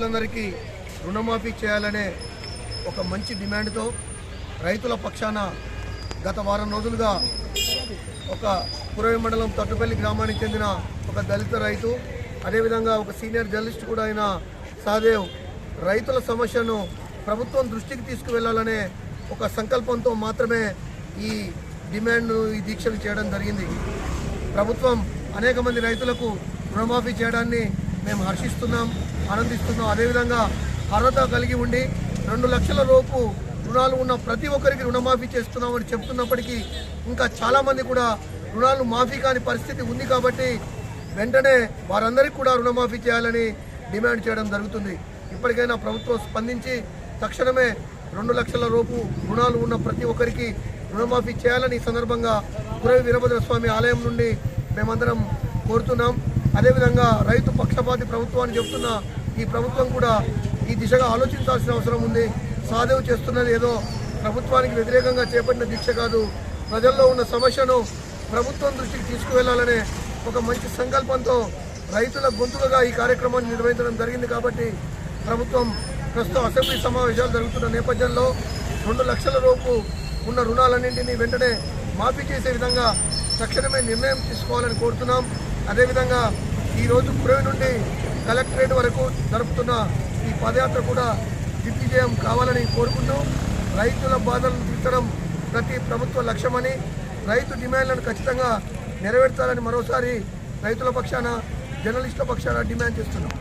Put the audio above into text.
రైతులందరికీ రుణమాఫీ చేయాలనే ఒక మంచి డిమాండ్తో రైతుల పక్షాన గత వారం రోజులుగా ఒక పురవి మండలం తట్టుపల్లి గ్రామానికి చెందిన ఒక దళిత రైతు అదేవిధంగా ఒక సీనియర్ జర్నలిస్ట్ కూడా అయిన సహదేవ్ రైతుల సమస్యను ప్రభుత్వం దృష్టికి తీసుకువెళ్ళాలనే ఒక సంకల్పంతో మాత్రమే ఈ డిమాండ్ను ఈ దీక్షలు చేయడం జరిగింది. ప్రభుత్వం అనేక మంది రైతులకు రుణమాఫీ చేయడాన్ని మేము హర్షిస్తున్నాం ఆనందిస్తున్నాం. అదేవిధంగా అర్హత కలిగి ఉండి రెండు లక్షల లోపు రుణాలు ఉన్న ప్రతి ఒక్కరికి రుణమాఫీ చేస్తున్నామని చెప్తున్నప్పటికీ ఇంకా చాలామంది కూడా రుణాలు మాఫీ కాని పరిస్థితి ఉంది కాబట్టి వెంటనే వారందరికీ కూడా రుణమాఫీ చేయాలని డిమాండ్ చేయడం జరుగుతుంది. ఇప్పటికైనా ప్రభుత్వం స్పందించి తక్షణమే రెండు లక్షల లోపు రుణాలు ఉన్న ప్రతి ఒక్కరికి రుణమాఫీ చేయాలని ఈ సందర్భంగా గురవి వీరభద్ర స్వామి ఆలయం నుండి మేమందరం కోరుతున్నాం. అదేవిధంగా రైతు పక్షపాతి ప్రభుత్వాన్ని చెప్తున్న ఈ ప్రభుత్వం కూడా ఈ దిశగా ఆలోచించాల్సిన అవసరం ఉంది. సాధువు చేస్తున్నది ఏదో ప్రభుత్వానికి వ్యతిరేకంగా చేపట్టిన దీక్ష కాదు. ప్రజల్లో ఉన్న సమస్యను ప్రభుత్వం దృష్టికి తీసుకువెళ్ళాలనే ఒక మంచి సంకల్పంతో రైతుల గొంతుకగా ఈ కార్యక్రమాన్ని నిర్వహించడం జరిగింది కాబట్టి ప్రభుత్వం ప్రస్తుతం అసెంబ్లీ సమావేశాలు జరుగుతున్న నేపథ్యంలో రెండు లక్షల లోపు ఉన్న రుణాలన్నింటినీ వెంటనే మాఫీ చేసే విధంగా తక్షణమే నిర్ణయం తీసుకోవాలని కోరుతున్నాం. అదేవిధంగా ఈరోజు పురవి నుండి కలెక్టరేట్ వరకు జరుపుతున్న ఈ పదయాత్ర కూడా దిగ్విజయం కావాలని కోరుకుంటూ రైతుల బాధలను తీర్చడం ప్రతి ప్రభుత్వ లక్ష్యమని రైతు డిమాండ్లను ఖచ్చితంగా నెరవేర్చాలని మరోసారి రైతుల పక్షాన జర్నలిస్టుల పక్షాన డిమాండ్ చేస్తున్నాం.